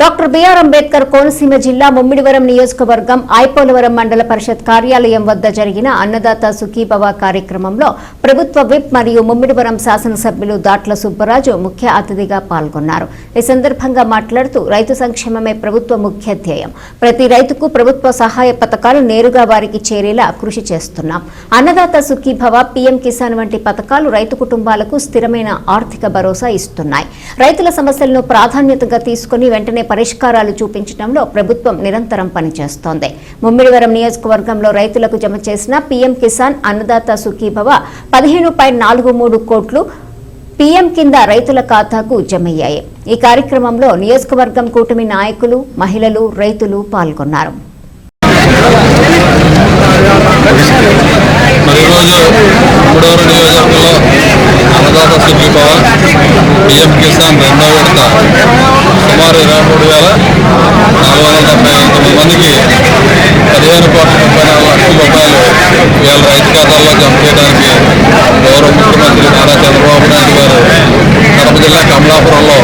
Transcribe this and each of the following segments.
doctor B R Ambedkar Konaseema జిల్లా ముమ్మిడివరం నియోజకవర్గం ఐపోలవరం మండల పరిషత్ కార్యాలయం వద్ద జరిగిన అన్నదాత సుఖీభవ కార్యక్రమంలో ప్రభుత్వ విప్ మరియు ముమ్మిడివరం శాసనసభ్యులు దాట్ల సుబ్బరాజు ముఖ్య అతిథిగా పాల్గొన్నారు. ఈ సందర్భంగా మాట్లాడుతూ రైతు సంక్షేమమే ప్రభుత్వ ముఖ్య ధ్యేయం. ప్రతి రైతుకు ప్రభుత్వ సహాయ పథకాలు నేరుగా వారికి చేరేలా కృషి చేస్తున్నాం. అన్నదాత సుఖీభవ పీఎం కిసాన్ వంటి పథకాలు రైతు కుటుంబాలకు స్థిరమైన ఆర్థిక భరోసా ఇస్తున్నాయి. రైతుల సమస్యలను ప్రాధాన్యతగా తీసుకుని వెంటనే పరిష్కారాలు చూపించడంలో ప్రభుత్వం నిరంతరం పనిచేస్తోంది. ముమ్మిడివరం నియోజకవర్గంలో రైతులకు జమ చేసిన పీఎం కిసాన్ అన్నదాత సుఖీభవ పదిహేను పాయింట్ నాలుగు మూడు కోట్లు పీఎం కింద రైతుల ఖాతాకు జమయ్యాయి. ఈ కార్యక్రమంలో నియోజకవర్గం కూటమి నాయకులు మహిళలు రైతులు పాల్గొన్నారు మరి ఈరోజు మూడవరు నియోజకవర్గంలో అన్నదాత సుఖీభవ పిఎం కిసాన్ రెండో విడత. సుమారు ఇరవై మూడు వేల నాలుగు వందల డెబ్బై తొమ్మిది మందికి పదిహేను కోట్ల ముప్పై నాలుగు లక్షల రూపాయలు వీళ్ళ రైతు ఖాతాల్లో జమ చేయడానికి గౌరవ ముఖ్యమంత్రి నారా చంద్రబాబు నాయుడు గారు కడప జిల్లా కమలాపురంలో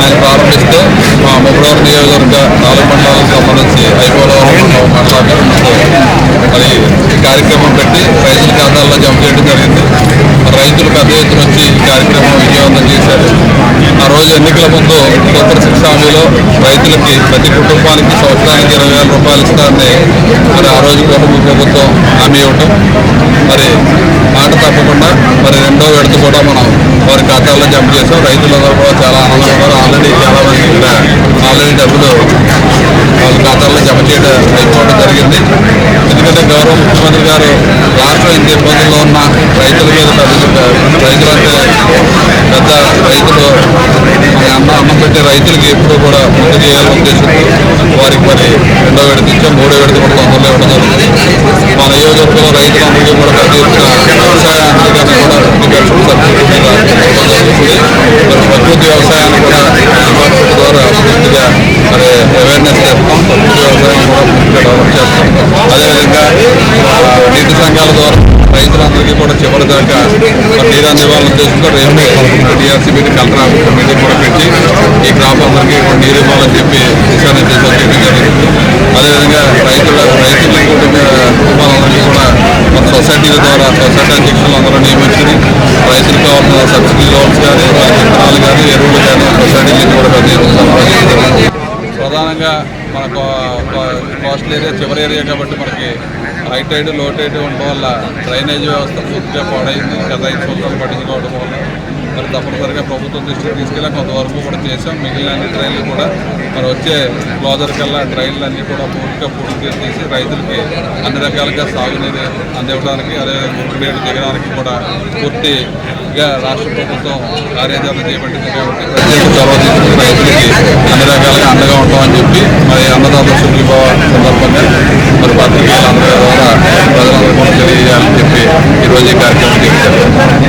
ఆయన ప్రారంభిస్తే మా ముగ్గురు నియోజకవర్గ నాలుగు మండలాలకు సంబంధించి ఐపోలవరం మండలం ముందు మరి ఈ కార్యక్రమం పెట్టి రైతుల ఖాతాల్లో జమ చేయడం జరిగింది. రైతులు పెద్ద ఎత్తున వచ్చి ఈ కార్యక్రమం విజయవంతం చేశారు. క్లబ్ ఉందో ముందు సూపర్ సిక్స్ హామీలో రైతులకి ప్రతి కుటుంబానికి సంవత్సరానికి ఇరవై వేల రూపాయలు ఇస్తారని మరి ఆ రోజు కుటుంబ ప్రభుత్వం హామీ ఇవ్వటం. మరి మాట తప్పకుండా మరి రెండో విడత కూడా మనం వారి ఖాతాల్లో జమ చేసాం. రైతులందరూ కూడా చాలా ఆనందంగా ఉన్నారు. ఆల్రెడీ చాలా మంది ఇక్కడ ఆల్రెడీ డబ్బులు వాళ్ళ ఖాతాల్లో జమ చేయడం అయిపోవడం జరిగింది. ఎందుకంటే గౌరవ ముఖ్యమంత్రి గారు రాష్ట్రం ఇంత ఇబ్బందుల్లో ఉన్న రైతుల మీద రైతులంటే పెద్ద రైతులు కాబట్టి రైతులకి ఎప్పుడు కూడా ముందు చేయాలని ఉద్దేశంతో వారికి మరి రెండో విడత ఇచ్చాం మూడో విడత కూడా తొందరలో ఇవ్వడం జరుగుతుంది. మా నియోజకవర్గంలో రైతులందరికీ కూడా పెద్ద ఎత్తున వ్యవసాయానికి కూడా ఫిఫ్టీ పర్సెంట్ సబ్సిడీ మీద ఇవ్వడం జరుగుతుంది ప్రకృతి వ్యవసాయాన్ని కూడా డిపార్ట్మెంట్ ద్వారా పూర్తిగా మరి అవేర్నెస్ చేస్తాం ప్రకృతి వ్యవసాయం కూడా పూర్తిగా డెవలప్ చేస్తాం అదేవిధంగా నీటి సంఘాల ద్వారా రైతులందరికీ కూడా చివరి దాకా మరి నీరు అందివ్వాలని ఉద్దేశంతో రేపు DRC meeting collector office meeting కూడా పెట్టి ఈ క్రాప్ అందరికీ నీరు ఇవ్వాలని చెప్పి దిశాన్ని చేశారు జరిగింది అదేవిధంగా రైతుల రైతుల కుటుంబాలందరికీ కూడా మన సొసైటీల ద్వారా సొసైటీ అధ్యక్షులు అందరూ నియమించుకుని రైతులకు కావాల్సిన సబ్సిడీ లోన్స్ కానీ విత్తనాలు కానీ ఎరువులు కానీ సొసైటీలు కూడా ప్రధానంగా మన కోస్టల్ ఏరియా చివరి ఏరియా కాబట్టి మనకి హైట్ హైడ్లో టైడ్ ఉండడం వల్ల డ్రైనేజ్ వ్యవస్థ పూర్తిగా పాడైంది. గత ఐదు సంవత్సరాలు పట్టించుకోవడం వల్ల మరి తప్పనిసరిగా ప్రభుత్వం దృష్టికి తీసుకెళ్ళి కొంతవరకు కూడా చేసాం మిగిలిన అన్ని ట్రైన్లు కూడా మరి వచ్చే క్లోజర్ కల్లా ట్రైన్లు అన్నీ కూడా పూర్తిగా పూర్తి చేసి రైతులకి అన్ని రకాలుగా సాగునీరు అందివ్వడానికి అదేవిధంగా మురుగునీరు దిగడానికి కూడా పూర్తిగా రాష్ట్ర ప్రభుత్వం కార్యాచరణ చేపట్టింది కాబట్టి ప్రత్యేక చొరవ తీసుకుని రైతులకి అన్ని రకాలుగా అండగా ఉంటామని చెప్పి మరి అన్నదాత సుఖీభావ సందర్భంగా మరి పత్రికల అందరి ద్వారా ప్రజలందరూ కూడా తెలియజేయాలని చెప్పి ఈరోజు ఈ కార్యక్రమం చేశారు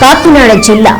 కాకినాడ జిల్లా